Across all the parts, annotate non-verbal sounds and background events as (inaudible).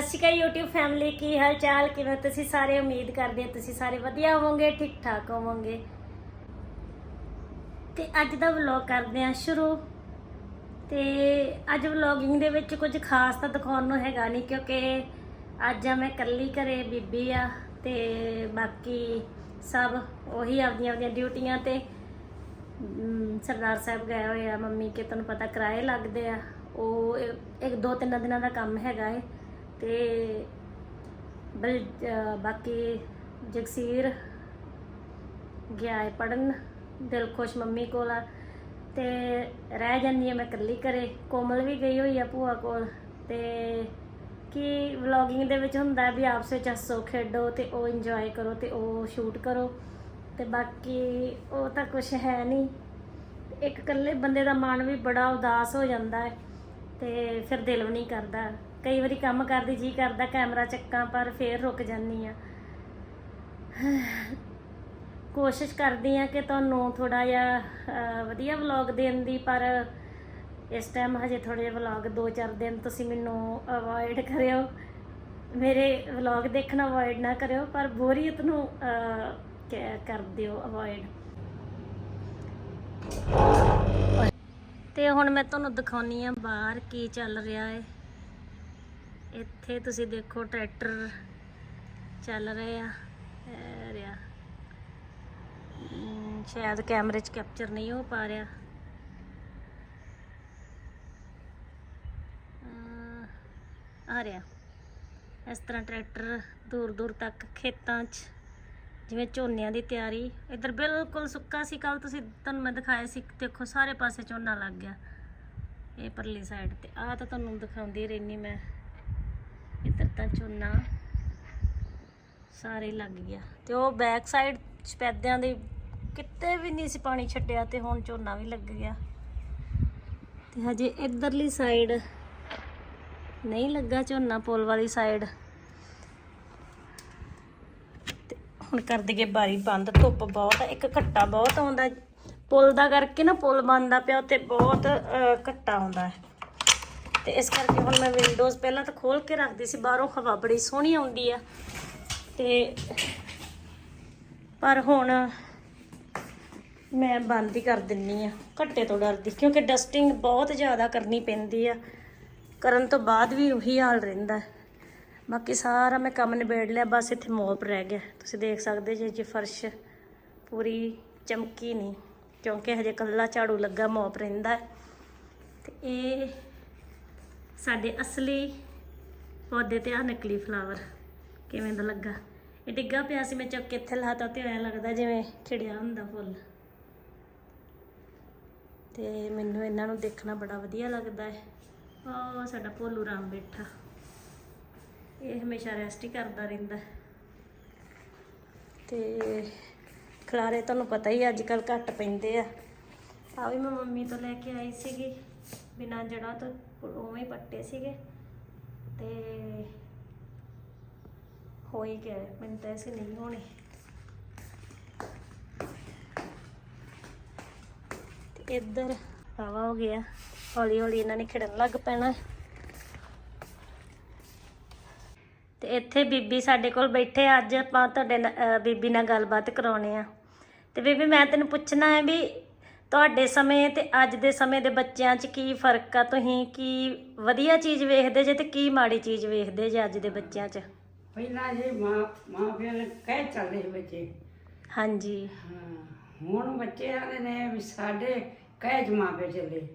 ਸਤਿ ਸ਼੍ਰੀ ਅਕਾਲ YouTube family ਕੀ ਹਾਲ ਚਾਲ ਕਿਵੇਂ ਤੁਸੀਂ ਸਾਰੇ? ਉਮੀਦ ਕਰਦੇ ਹਾਂ ਤੁਸੀਂ ਸਾਰੇ ਵਧੀਆ ਹੋਵੋਗੇ ਠੀਕ ਠਾਕ ਹੋਵੋਗੇ। ਤੇ ਅੱਜ ਦਾ ਵਲੌਗ ਕਰਦੇ ਹਾਂ ਸ਼ੁਰੂ। ਤੇ ਅੱਜ ਵਲੌਗਿੰਗ ਦੇ ਵਿੱਚ ਕੁਝ ਖਾਸ ਤਾਂ ਦਿਖਾਉਣ ਨੂੰ ਹੈਗਾ ਨਹੀਂ, ਕਿਉਂਕਿ ਅੱਜ ਆ ਮੈਂ ਇਕੱਲੀ ਘਰੇ ਬੀਬੀ ਆ ਤੇ ਬਾਕੀ ਸਭ ਉਹੀ ਆਪਦੀਆਂ ਆਪਦੀਆਂ ਡਿਊਟੀਆਂ ਤੇ ਸਰਦਾਰ ਸਾਹਿਬ ਗਏ ਹੋਏ ਆ, ਮੰਮੀ ਕੇ ਤੁਹਾਨੂੰ ਪਤਾ ਕਿਰਾਏ ਲੱਗਦੇ ਆ। ਉਹ ਇੱਕ ਦੋ ਤਿੰਨ ਦਿਨਾਂ ਦਾ ਕੰਮ ਹੈਗਾ ਏ। ਤੇ ਬਲ ਬਾਕੀ ਜਗਸੀਰ ਗਿਆ ਹੈ ਪੜਨ ਦਿਲ ਖੁਸ਼ ਮੰਮੀ ਕੋਲ ਆ। ਤੇ ਰਹਿ ਜਾਂਦੀ ਆ ਮੈਂ ਇਕੱਲੀ ਘਰੇ, ਕੋਮਲ ਵੀ ਗਈ ਹੋਈ ਆ ਭੂਆ ਕੋਲ। ਤੇ ਕੀ ਵਲੌਗਿੰਗ ਦੇ ਵਿੱਚ ਹੁੰਦਾ ਵੀ ਆਪਸ ਵਿੱਚ ਹੱਸੋ, ਖੇਡੋ ਤੇ ਉਹ ਇੰਜੋਏ ਕਰੋ ਤੇ ਉਹ ਸ਼ੂਟ ਕਰੋ। ਤੇ ਬਾਕੀ ਉਹ ਤਾਂ ਕੁਝ ਹੈ ਨਹੀਂ। ਇੱਕ ਇਕੱਲੇ ਬੰਦੇ ਦਾ ਮਨ ਵੀ ਬੜਾ ਉਦਾਸ ਹੋ ਜਾਂਦਾ ਹੈ ਤੇ ਫਿਰ ਦਿਲ ਵੀ ਨਹੀਂ ਕਰਦਾ। ਕਈ ਵਾਰੀ ਕੰਮ ਕਰਦੀ ਜੀ ਕਰਦਾ ਕੈਮਰਾ ਚੱਕਾਂ, ਪਰ ਫੇਰ ਰੁਕ ਜਾਂਦੀ ਆ ਕੋਸ਼ਿਸ਼ ਕਰਦੀ ਆ ਕਿ ਤੁਹਾਨੂੰ ਥੋੜਾ ਜਿਹਾ ਵਧੀਆ ਵਲੌਗ ਦੇਣ ਦੀ, ਪਰ ਇਸ ਟਾਈਮ ਹਜੇ ਥੋੜੇ ਜਿਹਾ ਵਲੌਗ 2-4 ਦਿਨ ਤੁਸੀਂ ਮੈਨੂੰ ਅਵੋਇਡ ਕਰਿਓ। ਮੇਰੇ ਵਲੌਗ ਦੇਖਣਾ ਅਵੋਇਡ ਨਾ ਕਰਿਓ, ਪਰ ਬੋਰੀਅਤ ਨੂੰ ਕ- ਕਰ ਦਿਓ ਅਵੋਇਡ ਤੇ ਹੁਣ ਮੈਂ ਤੁਹਾਨੂੰ ਦਿਖਾਉਣੀ ਆ ਬਾਹਰ ਕੀ ਚੱਲ ਰਿਹਾ ਹੈ। ਇੱਥੇ ਤੁਸੀਂ ਦੇਖੋ ਟਰੈਕਟਰ ਚੱਲ ਰਹੇ ਆ। ਇਹ ਰਿਹਾ। ਸ਼ਾਇਦ ਕੈਮਰੇ 'ਚ ਕੈਪਚਰ ਨਹੀਂ ਹੋ ਪਾ ਰਿਹਾ। ਅਹ, ਆ ਰਿਹਾ। ਇਸ ਤਰ੍ਹਾਂ ਟਰੈਕਟਰ ਦੂਰ ਦੂਰ ਤੱਕ ਖੇਤਾਂ 'ਚ ਜਿਵੇਂ ਝੋਨਿਆਂ ਦੀ ਤਿਆਰੀ। ਇੱਧਰ ਬਿਲਕੁਲ ਸੁੱਕਾ ਸੀ ਕੱਲ ਤੁਸੀਂ ਤੁਹਾਨੂੰ ਮੈਂ ਦਿਖਾਇਆ ਸੀ ਦੇਖੋ ਸਾਰੇ ਪਾਸੇ ਝੋਨਾ ਲੱਗ ਗਿਆ। ਇਹ ਪਰਲੀ ਸਾਈਡ ਤੇ। ਆਹ ਤਾਂ ਤੁਹਾਨੂੰ ਦਿਖਾਉਂਦੀ ਰਹਿਨੀ ਮੈਂ। ਇੱਧਰ ਤਾਂ ਝੋਨਾ ਸਾਰੇ ਲੱਗ ਗਿਆ। ਤੇ ਉਹ ਬੈਕ ਸਾਈਡ ਸਪੈਦਿਆਂ ਦੇ ਕਿਤੇ ਵੀ ਨਹੀਂ ਸੀ ਪਾਣੀ ਛੱਡਿਆ ਤੇ ਹੁਣ ਝੋਨਾ ਵੀ ਲੱਗ ਗਿਆ। ਤੇ ਹਜੇ ਇੱਧਰਲੀ ਸਾਈਡ ਨਹੀਂ ਲੱਗਾ ਝੋਨਾ, ਪੁਲ ਵਾਲੀ ਸਾਈਡ ਤੇ ਹੁਣ ਕਰ ਦਈਏ ਬਾਰੀ ਬੰਦ, ਧੁੱਪ ਬਹੁਤ ਇੱਕ ਘੱਟਾ ਬਹੁਤ ਆਉਂਦਾ। ਪੁਲ ਦਾ ਕਰਕੇ ਨਾ ਪੁਲ ਬੰਦਾ ਪਿਆ ਉੱਤੇ ਬਹੁਤ ਘੱਟਾ ਆਉਂਦਾ। ਹੈ ਤੇ ਇਸ ਕਰਕੇ ਹੁਣ ਮੈਂ ਵਿੰਡੋਜ਼ ਪਹਿਲਾਂ ਤਾਂ ਖੋਲ ਕੇ ਰੱਖਦੀ ਸੀ, ਬਾਹਰੋਂ ਹਵਾ ਬੜੀ ਸੋਹਣੀ ਆਉਂਦੀ ਆ। ਤੇ ਪਰ ਹੁਣ ਮੈਂ ਬੰਦ ਹੀ ਕਰ ਦਿੰਨੀ ਆ, ਘੱਟੇ ਤੋਂ ਡਰਦੀ, ਕਿਉਂਕਿ ਡਸਟਿੰਗ ਬਹੁਤ ਜ਼ਿਆਦਾ ਕਰਨੀ ਪੈਂਦੀ ਆ। ਕਰਨ ਤੋਂ ਬਾਅਦ ਵੀ ਉਹੀ ਹਾਲ ਰਹਿੰਦਾ। ਬਾਕੀ ਸਾਰਾ ਮੈਂ ਕੰਮ ਨਿਬੇੜ ਲਿਆ, ਬਸ ਇੱਥੇ ਮੋਪ ਰਹਿ ਗਿਆ। ਤੁਸੀਂ ਦੇਖ ਸਕਦੇ ਜੇ ਜੇ ਫਰਸ਼ ਪੂਰੀ ਚਮਕੀ ਨਹੀਂ, ਕਿਉਂਕਿ ਹਜੇ ਕੱਲਾ ਝਾੜੂ ਲੱਗਾ, ਮੋਪ ਰਹਿੰਦਾ। ਹੈ। ਤੇ ਇਹ ਸਾਡੇ ਅਸਲੀ ਪੌਦੇ ਤੇ ਆ ਨਕਲੀ ਫਲਾਵਰ ਕਿਵੇਂ ਦਾ ਲੱਗਾ? ਇਹ ਡਿੱਗਾ ਪਿਆ ਸੀ, ਮੈਂ ਚੱਕ ਕੇ ਇੱਥੇ ਲਾਤਾ ਤੇ ਐਂ ਲੱਗਦਾ ਜਿਵੇਂ ਖਿੜਿਆ ਹੁੰਦਾ ਫੁੱਲ। ਤੇ ਮੈਨੂੰ ਇਹਨਾਂ ਨੂੰ ਦੇਖਣਾ ਬੜਾ ਵਧੀਆ ਲੱਗਦਾ ਹੈ। ਉਹ ਸਾਡਾ ਭੋਲੂ ਰਾਮ ਬੈਠਾ। ਇਹ ਹਮੇਸ਼ਾ ਰੈਸਟ ਹੀ ਕਰਦਾ ਰਹਿੰਦਾ ਹੈ। ਤੇ ਖਲਾਰੇ ਤੁਹਾਨੂੰ ਪਤਾ ਹੀ ਅੱਜ ਕੱਲ ਘੱਟ ਪੈਂਦੇ ਆ। ਆ ਵੀ ਮੈਂ ਮੰਮੀ ਤੋਂ ਲੈ ਕੇ ਆਈ ਸੀਗੀ, ਬਿਨਾਂ ਜੜਾਂ ਤੋਂ। ਉਵੇਂ ਪੱਟੇ ਸੀਗੇ। ਤੇ ਹੋ ਹੀ? ਮੈਨੂੰ ਤਾਂ ਐਸੇ ਨਹੀਂ ਹੋਣੇ। ਤੇ ਇੱਧਰ ਹਵਾ ਹੋ ਗਿਆ। ਹੌਲੀ ਹੌਲੀ ਇਹਨਾਂ ਨੇ ਖਿੜਨ ਲੱਗ ਪੈਣਾ। ਤੇ ਇੱਥੇ ਬੀਬੀ ਸਾਡੇ ਕੋਲ ਬੈਠੇ ਅੱਜ ਆਪਾਂ ਤੁਹਾਡੇ ਬੀਬੀ ਨਾਲ ਗੱਲਬਾਤ ਕਰਾਉਣੇ ਆ। ਤੇ ਬੀਬੀ ਮੈਂ ਤੈਨੂੰ ਪੁੱਛਣਾ ਹੈ ਵੀ ਤੁਹਾਡੇ ਸਮੇਂ ਤੇ ਅੱਜ ਦੇ ਸਮੇਂ ਦੇ ਬੱਚਿਆਂ 'ਚ ਕੀ ਫ਼ਰਕ ਆ? ਤੁਸੀਂ ਕੀ ਵਧੀਆ ਚੀਜ਼ ਵੇਖਦੇ ਜੇ ਤੇ ਕੀ ਮਾੜੀ ਚੀਜ਼ ਵੇਖਦੇ ਜੇ ਅੱਜ ਦੇ ਬੱਚਿਆਂ 'ਚ? ਪਹਿਲਾਂ ਜੀ ਮਾਂ ਮਾਂ ਪਿਓ ਨੇ ਕਹਿ ਚੱਲਦੇ ਸੀ ਬੱਚੇ। ਹਾਂਜੀ। ਹਾਂ ਹੁਣ ਬੱਚੇ ਆਦੇ ਨੇ ਵੀ ਸਾਡੇ ਕਹਿ ਚ ਮਾਂ ਪਿਓ ਚੱਲੇ।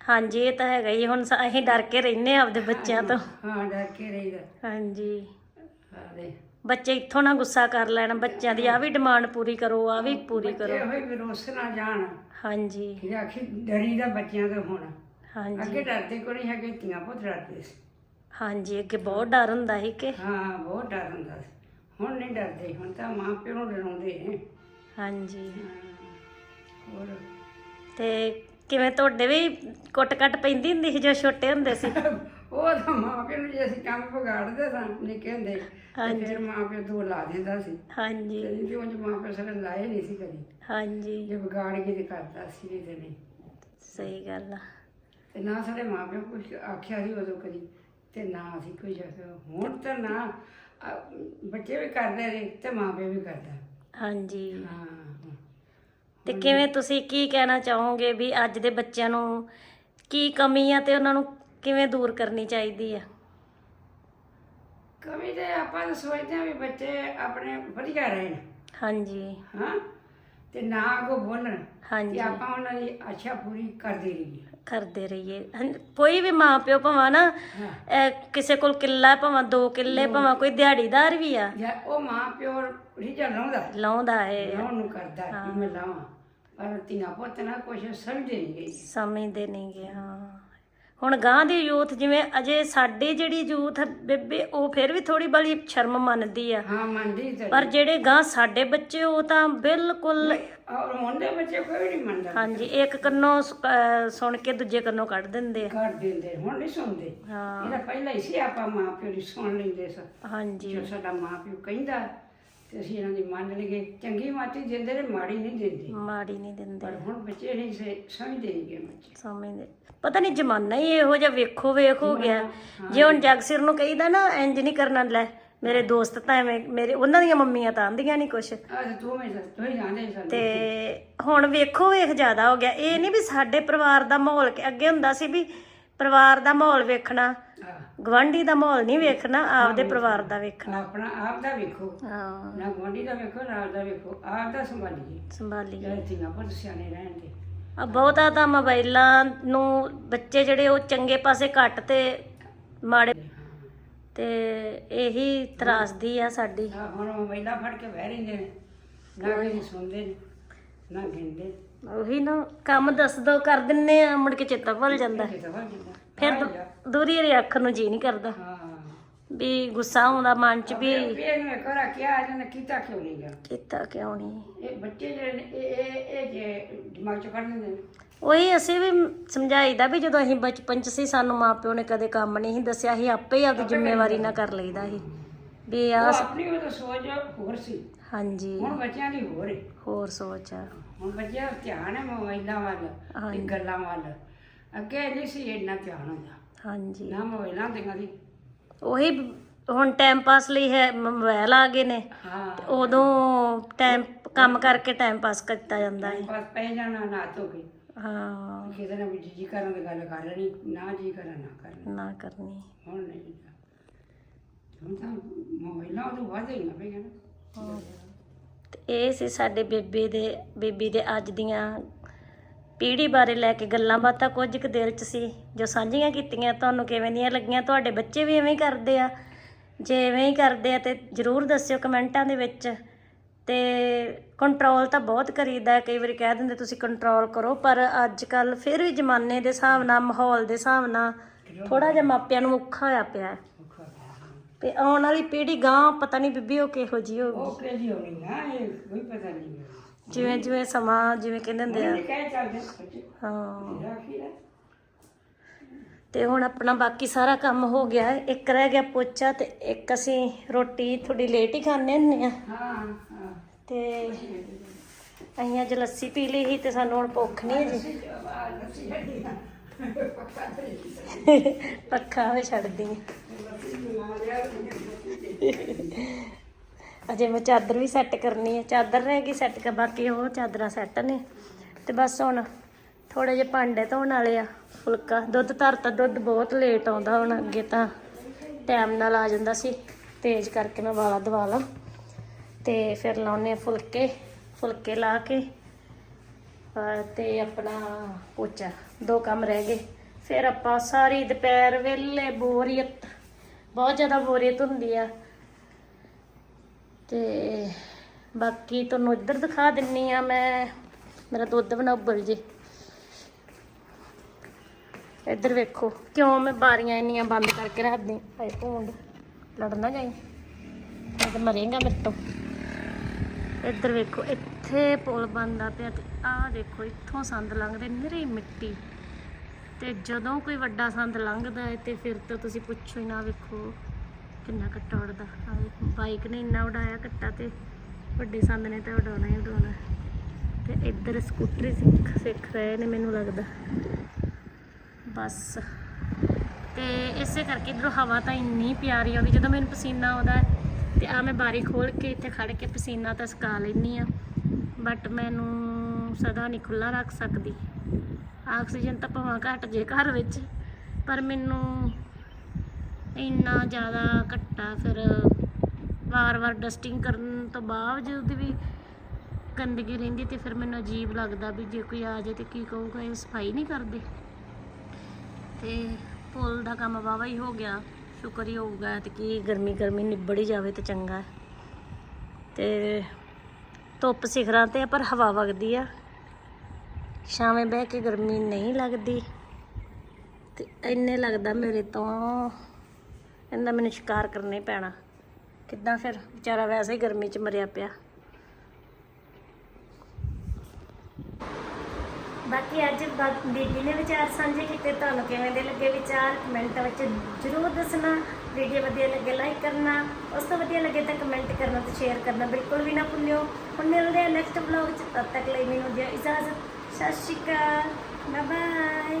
ਹਾਂਜੀ ਇਹ ਤਾਂ ਹੈਗਾ ਹੀ ਹੁਣ ਸ- ਅਸੀਂ ਡਰ ਕੇ ਰਹਿੰਦੇ ਆ ਆਪਦੇ ਬੱਚਿਆਂ ਤੋਂ। ਹਾਂ ਡਰ ਕੇ ਰਹੀਦਾ। ਹਾਂਜੀ। ਆਦੇ ਬੱਚੇ ਇੱਥੋਂ ਨਾ ਗੁੱਸਾ ਕਰ ਲੈਣ ਬੱਚਿਆਂ ਦੀ ਆ ਵੀ ਡਿਮਾਂਡ ਪੂਰੀ ਕਰੋ ਆ ਵੀ ਪੂਰੀ ਬੱਚੇ ਕਰੋ। ਹੋਏ ਵੀ ਰੋਸ ਨਾ ਜਾਣ। ਹਾਂਜੀ। ਕਿ ਆਖੀ ਡਰੀਦਾ ਬੱਚਿਆਂ ਤੋਂ ਹੁਣ। ਹਾਂਜੀ। ਅੱਗੇ ਡਰਦੇ ਕੋਈ ਨਹੀਂ ਹੈਗੇ ਧੀਆਂ ਪੁੱਤ ਡਰਦੇ ਸੀ। ਹਾਂਜੀ ਅੱਗੇ ਬਹੁਤ ਡਰ ਹੁੰਦਾ ਸੀ ਕਿ। ਹਾਂ ਬਹੁਤ ਡਰ ਹੁੰਦਾ ਸੀ। ਹੁਣ ਨਹੀਂ ਡਰਦੇ ਹੁਣ ਤਾਂ ਮਾਂ ਪਿਓ ਨੂੰ ਡਰਾਉਂਦੇ ਨੇ। ਹਾਂਜੀ। ਹਾਂ। ਹੋਰ? ਤੇ ਕਿਵੇਂ ਤੁਹਾਡੇ ਵੀ ਕੁੱਟ ਕੱਟ ਪੈਂਦੀ ਹੁੰਦੀ ਸੀ ਜਦੋਂ ਛੋਟੇ ਹੁੰਦੇ ਸੀ? (laughs) ਉਹ ਤਾਂ ਮਾਂ ਪਿਓ ਨੂੰ ਜੇ ਅਸੀਂ ਕੰਮ ਵਿਗਾੜਦੇ ਸਾਂ ਨਿੱਕੇ ਹੁੰਦੇ ਤੇ। ਫਿਰ ਮਾਂ ਪਿਓ ਦੋ ਲਾ ਦਿੰਦਾ ਸੀ। ਹਾਂਜੀ। ਤੇ ਜੀ ਉਂਝ ਮਾਂ ਪਿਓ ਸਾਡੇ ਲਾਏ ਨਹੀਂ ਸੀ ਕਦੀ। ਹਾਂਜੀ। ਜੇ ਵਿਗਾੜ ਕੇ ਤੇ ਕਰਦਾ ਸੀ ਨਹੀਂ ਤੇ ਨਹੀਂ ਸਹੀ ਗੱਲ ਆ। ਤੇ ਨਾ ਸਾਡੇ ਮਾਂ ਪਿਓ ਕੁਝ ਆਖਿਆ ਸੀ ਉਦੋਂ ਕਦੀ ਤੇ ਨਾ ਅਸੀਂ ਕੋਈ ਜਗ੍ਹਾ ਹੁਣ ਤਾਂ ਨਾ ਬੱਚੇ ਵੀ ਕਰਦੇ ਨੇ ਤੇ ਮਾਪੇ ਵੀ ਕਰਦਾ। ਹਾਂਜੀ। ਹਾਂ। ਤੇ ਕਿਵੇਂ ਤੁਸੀਂ ਕੀ ਕਹਿਣਾ ਚਾਹੋਗੇ ਵੀ ਅੱਜ ਦੇ ਬੱਚਿਆਂ ਨੂੰ ਕੀ ਕਮੀ ਆ ਤੇ ਉਹਨਾਂ ਨੂੰ ਕਿਵੇਂ ਦੂਰ ਕਰਨੀ ਚਾਹੀਦੀ ਆ? ਕਵੀ ਤੇ ਆਪਾਂ ਤਾਂ ਸੋਚਦੇ ਹਾਂ ਵੀ ਬੱਚੇ ਆਪਣੇ ਵਧੀਆ ਰਹਿਣ। ਹਾਂਜੀ। ਹਾਂ? ਤੇ ਨਾ ਅੱਗੋਂ ਬੋਲਣ ਹਾਂਜੀ। ਤੇ ਆਪਾਂ ਉਹਨਾਂ ਦੀ ਅੱਛਾ ਪੂਰੀ ਕਰਦੇ ਰਹੀਏ। ਕਰਦੇ ਰਹੀਏ। ਕੋਈ ਵੀ ਮਾਂ ਪਿਓ ਭਾਵੇਂ ਨਾ ਅਹ, ਕਿਸੇ ਕੋਲ ਕਿੱਲਾ ਭਾਵੇਂ ਦੋ ਕਿੱਲੇ ਭਾਵੇਂ ਕੋਈ ਦਿਹਾੜੀਦਾਰ ਵੀ ਆ। ਜਾਂ ਉਹ ਮਾਂ ਪਿਓ ਰਿਜਾ ਲਾਉਂਦਾ। ਲਾਉਂਦਾ ਹੈ ਲਾਉਣ ਨੂੰ ਕਰਦਾ ਕਿ ਮੈਂ ਲਾਵਾਂ। ਪਰ ਧੀਆਂ ਪੁੱਤ ਨਾ ਕੁਛ ਸਮਝਦੇ ਨਹੀਂ ਗਈ ਸਮਝਦੇ ਨਹੀਂਗੇ ਹਾਂ। ਹੁਣ ਗਾਂ ਦੀ ਯੂਥ ਜਿਵੇਂ ਅਜੇ ਸਾਡੀ ਜਿਹੜੀ ਯੂਥ ਬੇਬੇ ਉਹ ਫਿਰ ਵੀ ਥੋੜੀ ਬੜੀ ਸ਼ਰਮ ਮੰਨਦੀ ਆ। ਹਾਂ ਮੰਨਦੀ ਤੇ ਪਰ ਜਿਹੜੇ ਗਾਂ ਸਾਡੇ ਬੱਚੇ ਉਹ ਤਾਂ ਬਿਲਕੁਲ ਔਰ ਦੇ ਬੱਚੇ ਕੋਈ ਨਹੀਂ ਮੰਨਦਾ। ਹਾਂਜੀ ਇੱਕ ਕੰਨੋਂ ਸ- ਅਹ ਸੁਣ ਕੇ ਦੂਜੇ ਕੰਨੋਂ ਕੱਢ ਦਿੰਦੇ ਆ। ਕਰ ਦਿੰਦੇ ਹੁਣ ਨਹੀਂ ਸੁਣਦੇ। ਹਾਂ। ਇਹਦਾ ਪਹਿਲਾਂ ਹੀ ਸੀ ਆਪਾਂ ਮਾਂ ਪਿਓ ਦੀ ਸੁਣ ਲੈਂਦੇ ਸਾਂ ਹਾਂਜੀ। ਜੋ ਸਾਡਾ ਮਾਂ ਪਿਓ ਕਹਿੰਦਾ ਤੇ ਅਸੀਂ ਇਹਨਾਂ ਦੀ ਮੰਨ ਲਈਏ ਚੰਗੀ ਮਾਤੀ ਦਿੰਦੇ ਨੇ ਮਾੜੀ ਨਹੀਂ ਦਿੰਦੇ। ਮਾੜੀ ਨਹੀਂ ਦਿੰਦੇ। ਪਰ ਹੁਣ ਬੱਚੇ ਨਹੀਂ ਸੇ- ਸਮਝਦੇ ਨਹੀਂ ਬੱਚੇ। ਸਮਝਦੇ। ਪਤਾ ਨਹੀਂ ਜਮਾਨਾ ਹੀ ਇਹੋ ਜਿਹਾ ਵੇਖੋ ਵੇਖ ਹੋ ਗਿਆ। ਜੇ ਹੁਣ ਜਗਸਿਰ ਨੂੰ ਕਹੀਦਾ ਨਾ ਇੰਜ ਨਹੀਂ ਕਰਨਾ ਲੈ ਮੇਰੇ ਦੋਸਤ ਤਾਂ ਐਵੇਂ ਮੇਰੇ ਉਹਨਾਂ ਦੀਆਂ ਮੰਮੀਆਂ ਤਾਂ ਆਂਦੀਆਂ ਨਹੀਂ ਕੁਛ। ਅੱਜ ਤੂੰ ਮੈਂ ਤੂੰ ਹੀ ਜਾਣਦੇ ਸਾਨੂੰ ਤੇ ਹੁਣ ਵੇਖੋ ਵੇਖ ਜ਼ਿਆਦਾ ਹੋ ਗਿਆ। ਇਹ ਨਹੀਂ ਵੀ ਸਾਡੇ ਪਰਿਵਾਰ ਦਾ ਮਾਹੌਲ ਕਿ- ਅੱਗੇ ਹੁੰਦਾ ਸੀ ਵੀ ਪਰਿਵਾਰ ਦਾ ਮਾਹੌਲ ਵੇਖਣਾ ਹਾਂ। ਗਵਾਂਢੀ ਦਾ ਮਾਹੌਲ ਨਹੀਂ ਵੇਖਣਾ ਆਪਦੇ ਪਰਿਵਾਰ ਦਾ ਵੇਖਣਾ। ਆਪਣਾ ਆਪ ਦਾ ਵੇਖੋ। ਹਾਂ। ਨਾ ਗੁਆਂਢੀ ਦਾ ਵੇਖੋ ਨਾ ਆਪ ਦਾ ਵੇਖੋ। ਆਪ ਦਾ ਸੰਭਾਲੀਏ। ਸੰਭਾਲੀਏ। ਧੀਆਂ ਪੁੱਤ ਸਿਆਣੇ ਰਹਿਣਗੇ ਆ ਬਹੁਤਾ ਤਾਂ ਮੋਬਾਈਲਾਂ ਨੂੰ ਬੱਚੇ ਜਿਹੜੇ ਉਹ ਚੰਗੇ ਪਾਸੇ ਘੱਟ ਤੇ ਮਾੜੇ ਤੇ ਇਹੀ ਤਰਾਸਦੀ ਆ ਸਾਡੀ। ਆ ਹੁਣ ਮੋਬਾਈਲਾਂ ਫੜ ਕੇ ਬਹਿ ਰਹਿੰਦੇ ਨੇ। ਨਾ ਕੋਈ ਸੁਣਦੇ ਨੇ ਨਾ ਗਿਣਦੇ। ਉਹੀ ਨਾ ਕੰਮ ਦੱਸ ਦੋ ਕਰ ਦਿੰਨੇ ਆ ਮੁੜ ਕੇ ਚੇਤਾ ਭੁੱਲ ਜਾਂਦਾ। ਫਿਰ ਦੂ- ਦੂਰੀ ਦੇ ਅੱਖ ਨੂੰ ਜੀ ਨਹੀਂ ਕਰਦਾ। ਵੀ ਗੁੱਸਾ ਆਉਂਦਾ ਮਨ ਚ ਵੀ। ਵੀ ਇਹਨੂੰ ਇੱਕ ਵਾਰ ਕਿਹਾ ਇਹਨਾਂ ਨੇ ਕੀਤਾ ਕਿਉਂ ਨਹੀਂ ਗਿਆ ਕੀਤਾ ਕਿਉਂ ਨਹੀਂ ਇਹ ਬੱਚੇ ਜਿਹੜੇ ਨੇ ਇਹ ਇਹ ਇਹ ਜੇ ਦਿਮਾਗ ਚੋਂ ਕੱਢ ਦਿੰਦੇ ਨੇ। ਉਹੀ ਅਸੀਂ ਵੀ ਸਮਝਾਈਦਾ ਵੀ ਜਦੋਂ ਅਸੀਂ ਬਚਪਨ ਚ ਸੀ ਸਾਨੂੰ ਮਾਪਿਓ ਨੇ ਕਦੇ ਕੰਮ ਨਹੀਂ ਸੀ ਦੱਸਿਆ ਸੀ ਆਪੇ ਹੀ ਆਪਦੀ ਜ਼ਿੰਮੇਵਾਰੀ ਨਾ ਕਰ ਲਈਦਾ ਸੀ। ਵੀ ਆ ਆਪਣੀ ਉਹ ਸੋਚ ਹੋਰ ਸੀ। ਹਾਂਜੀ। ਹੁਣ ਬੱਚਿਆਂ ਦੀ ਹੋਰ ਹੈ ਹੋਰ ਸੋਚ ਆ। ਹੁਣ ਬੱਚਿਆਂ ਧਿਆਨ ਹੈ ਮੋਬਾਈਲਾਂ ਵੱਲ ਤੇ ਗੱਲਾਂ ਵੱਲ। ਅੱਗੇ ਨਹੀਂ ਸੀ ਇੰਨਾ ਧਿਆਨ ਹੁੰਦਾ। ਹਾਂਜੀ। ਨਾ ਮੋਬਾਈਲਾਂ ਤੇ ਕਦੀ ਉਹੀ ਹੁਣ ਟਾਈਮ ਪਾਸ ਲਈ ਹੈ ਮੋਬਾਈਲ ਆ ਗਏ ਨੇ। ਹਾਂ। ਉਦੋਂ ਟਾਈਮ ਕੰਮ ਕਰਕੇ ਟਾਈਮ ਪਾਸ ਕੀਤਾ ਜਾਂਦਾ ਹੈ। ਬਸ ਪੈ ਜਾਣਾ ਨਾ ਧੋ ਕੇ ਹਾਂ। ਕਿਸੇ ਨੇ ਵੀ ਜੀ ਕਰਨ ਦੀ ਗੱਲ ਕਰ ਲੈਣੀ ਨਾ ਜੀ ਕਰਨ ਨਾ ਕਰਨ। ਨਾ ਕਰਨੀ। ਹੁਣ ਨਹੀਂ। ਹੁਣ ਤਾਂ ਮੋਬਾਈਲਾਂ ਉਦੋਂ ਵੱਧ ਗਈਆਂ ਪਈਆਂ ਨਾ। ਤੇ ਇਹ ਸੀ ਸਾਡੇ ਬੇਬੇ ਦੇ, ਬੇਬੀ ਦੇ ਅੱਜ ਦੀਆਂ ਪੀੜ੍ਹੀ ਬਾਰੇ ਲੈ ਕੇ ਗੱਲਾਂ ਬਾਤਾਂ ਕੁਝ ਕੁ ਦਿਲ ਚ ਸੀ, ਜੋ ਸਾਂਝੀਆਂ ਕੀਤੀਆਂ, ਤੁਹਾਨੂੰ ਕਿਵੇਂ ਦੀਆਂ ਲੱਗੀਆਂ, ਤੁਹਾਡੇ ਬੱਚੇ ਵੀ ਐਵੇਂ ਹੀ ਕਰਦੇ ਆ ਜੇ ਐਵੇਂ ਹੀ ਕਰਦੇ ਆ ਤੇ ਜਰੂਰ ਦੱਸਿਓ ਕਮੈਂਟਾਂ ਦੇ ਵਿੱਚ ਤੇ ਕੰਟਰੋਲ ਤਾਂ ਬਹੁਤ ਕਰੀਦਾ, ਕਈ ਵਾਰੀ ਕਹਿ ਦਿੰਦੇ ਤੁਸੀਂ ਕੰਟਰੋਲ ਕਰੋ, ਪਰ ਅੱਜ ਕੱਲ ਫਿਰ ਵੀ ਜ਼ਮਾਨੇ ਦੇ ਹਿਸਾਬ ਨਾਲ, ਮਾਹੌਲ ਦੇ ਹਿਸਾਬ ਨਾਲ ਥੋੜਾ ਜਿਹਾ ਮਾਪਿਆਂ ਨੂੰ ਔਖਾ ਹੋਇਆ ਪਿਆ। ਤੇ ਆਉਣ ਵਾਲੀ ਪੀੜ੍ਹੀ ਗਾਂ ਪਤਾ ਨਹੀਂ ਬੀਬੀ ਉਹ ਕਿਹੋ ਜੀ ਹੋਊਗੀ ਉਹ ਕਿਹਦੀ ਹੋਣੀ ਨਾ ਇਹ ਕੋਈ ਪਤਾ ਨਹੀਂ। ਜਿਵੇਂ ਜਿਵੇਂ ਸਮਾਂ ਜਿਵੇਂ ਕਹਿੰਦੇ ਹੁੰਦੇ ਆ। ਉਹਨੇ ਕਹਿ ਚੱਲਦੇ ਬੱਚੇ ਹਾਂ। ਰਾਖੀ ਦਾ ਤੇ ਹੁਣ ਆਪਣਾ ਬਾਕੀ ਸਾਰਾ ਕੰਮ ਹੋ ਗਿਆ ਹੈ। ਇੱਕ ਰਹਿ ਗਿਆ ਪੋਚਾ ਤੇ ਇੱਕ ਅਸੀਂ ਰੋਟੀ ਥੋੜੀ ਲੇਟ ਹੀ ਖਾਣੇ ਹੁੰਨੇ ਆ। ਹਾਂ ਹਾਂ। ਤੇ ਅਸੀਂ ਅੱਜ ਲੱਸੀ ਪੀ ਲਈ ਸੀ ਤੇ ਸਾਨੂੰ ਹੁਣ ਭੁੱਖ ਨਹੀਂ ਜੀ ਅਸੀਂ ਨਾ ਪੱਕਾ ਪੱਖਾ ਹੋਏ ਛੱਡਦੀ ਹਾਂ। ਅਜੇ ਮੈਂ ਚਾਦਰ ਵੀ ਸੈੱਟ ਕਰਨੀ ਹੈ ਚਾਦਰ ਰਹਿ ਗਈ ਸੈੱਟ ਕਰ, ਬਾਕੀ ਉਹ ਚਾਦਰਾਂ ਸੈੱਟ ਨੇ। ਤੇ ਬਸ ਹੁਣ ਥੋੜੇ ਜਿਹੇ ਭਾਂਡੇ ਧੋਣ ਵਾਲੇ ਆ, ਫੁਲਕਾ। ਦੁੱਧ ਧਰਤਾ, ਦੁੱਧ ਬਹੁਤ ਲੇਟ ਆਉਂਦਾ ਹੁਣ, ਅੱਗੇ ਤਾਂ ਟਾਈਮ ਨਾਲ ਆ ਜਾਂਦਾ ਸੀ। ਤੇਜ਼ ਕਰਕੇ ਮੈਂ ਵਾਲਾ ਦਵਾ ਲਾਂ। ਤੇ ਫਿਰ ਲਾਉਨੇ ਆ ਫੁਲਕੇ। ਫੁਲਕੇ ਲਾ ਕੇ ਤੇ ਆਪਣਾ ਪੋਚਾ, ਦੋ ਕੰਮ ਰਹਿ ਗਏ। ਫਿਰ ਆਪਾਂ ਸਾਰੀ ਦੁਪਹਿਰ ਵੇਲੇ ਬੋਰੀਅਤ, ਬਹੁਤ ਜ਼ਿਆਦਾ ਬੋਰੀਅਤ ਹੁੰਦੀ ਆ। ਤੇ ਬਾਕੀ ਤੁਹਾਨੂੰ ਇੱਧਰ ਦਿਖਾ ਦਿੰਨੀ ਆ ਮੈਂ, ਮੇਰਾ ਦੁੱਧ ਬਣਾ ਉਬਲ ਜੇ। ਇੱਧਰ ਵੇਖੋ, ਕਿਉਂ ਮੈਂ ਬਾਰੀਆਂ ਇੰਨੀਆਂ ਬੰਦ ਕਰਕੇ ਰੱਖਦੀ, ਹਾਏ ਭੂੰਡ ਲੜਨਾ ਜਾਈ। ਮੈਂ ਤਾਂ ਮਰੇਗਾ ਮੇਰੇ ਤੋਂ। ਇੱਧਰ ਵੇਖੋ, ਇੱਥੇ ਪੁਲ ਬਣਦਾ ਪਿਆ ਤੇ ਆਹ ਦੇਖੋ, ਇੱਥੋਂ ਸੰਦ ਲੰਘਦੇ, ਨਿਰੀ ਮਿੱਟੀ। ਤੇ ਜਦੋਂ ਕੋਈ ਵੱਡਾ ਸੰਦ ਲੰਘਦਾ ਹੈ ਤੇ ਫਿਰ ਤਾਂ ਤੁਸੀਂ ਪੁੱਛੋ ਹੀ ਨਾ ਵੇਖੋ ਕਿੰਨਾ ਕੱਟਾ ਉੜਦਾ ਬਾਈਕ ਨੇ ਇੰਨਾ ਉਡਾਇਆ ਕੱਟਾ ਤੇ ਵੱਡੇ ਸੰਦ ਨੇ ਤਾਂ ਉਡਾਉਣਾ ਹੀ ਉਡਾਉਣਾ। ਤੇ ਇੱਧਰ ਸਕੂਟਰੀ ਸਿੱਖ ਸਿੱਖ ਰਹੇ ਨੇ ਮੈਨੂੰ ਲੱਗਦਾ। ਬਸ। ਤੇ ਇਸੇ ਕਰਕੇ ਇਧਰੋਂ ਹਵਾ ਤਾਂ ਇੰਨੀ ਪਿਆਰੀ ਆਉਂਦੀ, ਜਦੋਂ ਮੈਨੂੰ ਪਸੀਨਾ ਆਉਂਦਾ ਹੈ ਤੇ ਆ ਮੈਂ ਬਾਰੀ ਖੋਲ ਕੇ ਇੱਥੇ ਖੜ ਕੇ ਪਸੀਨਾ ਤਾਂ ਸੁਕਾ ਲੈਂਦੀ ਆ ਬਟ ਮੈਨੂੰ ਸਦਾ ਨਹੀਂ ਖੁੱਲਾ ਰੱਖ ਸਕਦੀ। ਆਕਸੀਜਨ ਤਾਂ ਭਾਵੇਂ ਘਟ ਜੇ ਘਰ ਵਿੱਚ, ਪਰ ਮੈਨੂੰ ਇੰਨਾ ਜ਼ਿਆਦਾ ਘੱਟਾ ਫਿਰ ਵਾਰ-ਵਾਰ ਡਸਟਿੰਗ ਕਰਨ ਤੋਂ ਬਾਵਜੂਦ ਵੀ ਗੰਦਗੀ ਰਹਿੰਦੀ ਤੇ ਫਿਰ ਮੈਨੂੰ ਅਜੀਬ ਲੱਗਦਾ ਵੀ ਜੇ ਕੋਈ ਆ ਜਾਏ ਤੇ ਕੀ ਕਹੂਗਾ, ਇਹ ਸਫ਼ਾਈ ਨਹੀਂ ਕਰਦੇ। ਤੇ ਪੁੱਲ ਦਾ ਕੰਮ ਵਾਵਾ ਹੀ ਹੋ ਗਿਆ। ਸ਼ੁਕਰ ਹੀ ਹੋਊਗਾ ਤੇ ਕੀ ਗਰਮੀ ਗਰਮੀ ਨਿਬੜ ਹੀ ਜਾਵੇ ਤੇ ਚੰਗਾ। ਹੈ। ਤੇ ਧੁੱਪ ਸਿਖਰਾਂ ਤੇ ਆ, ਪਰ ਹਵਾ ਵਗਦੀ ਆ। ਛਾਵੇਂ ਬਹਿ ਕੇ ਗਰਮੀ ਨਹੀਂ ਲੱਗਦੀ। ਤੇ ਇੰਨੇ ਲੱਗਦਾ ਮੇਰੇ ਤੋਂ, ਇਹਦਾ ਮੈਨੂੰ ਸ਼ਿਕਾਰ ਕਰਨਾ ਹੀ ਪੈਣਾ। ਕਿੱਦਾਂ ਫਿਰ? ਵਿਚਾਰਾ ਵੈਸੇ ਹੀ ਗਰਮੀ 'ਚ ਮਰਿਆ ਪਿਆ। ਬਾਕੀ ਅੱਜ ਬਾ- ਬੀਬੀ ਨੇ ਵਿਚਾਰ ਸਾਂਝੇ ਕੀਤੇ, ਤੁਹਾਨੂੰ ਕਿਵੇਂ ਦੇ ਲੱਗੇ ਵਿਚਾਰ? ਕਮੈਂਟਾਂ ਵਿੱਚ ਜਰੂਰ ਦੱਸਣਾ ਵੀਡੀਓ ਵਧੀਆ ਲੱਗੇ ਲਾਈਕ ਕਰਨਾ। ਉਸ ਤੋਂ ਵਧੀਆ ਲੱਗੇ ਤਾਂ ਕਮੈਂਟ ਕਰਨਾ ਤੇ ਸ਼ੇਅਰ ਕਰਨਾ, ਬਿਲਕੁਲ ਵੀ ਨਾ ਭੁੱਲਿਓ। ਹੁਣ ਮਿਲਦੇ ਆ ਨੈਕਸਟ ਵਲੌਗ 'ਚ, ਤਦ ਤੱਕ ਲਈ ਮੈਨੂੰ ਦਿਓ ਇਜਾਜ਼ਤ। ਸਤਿ ਸ਼੍ਰੀ ਅਕਾਲ ਬਾਏ ਬਾਏ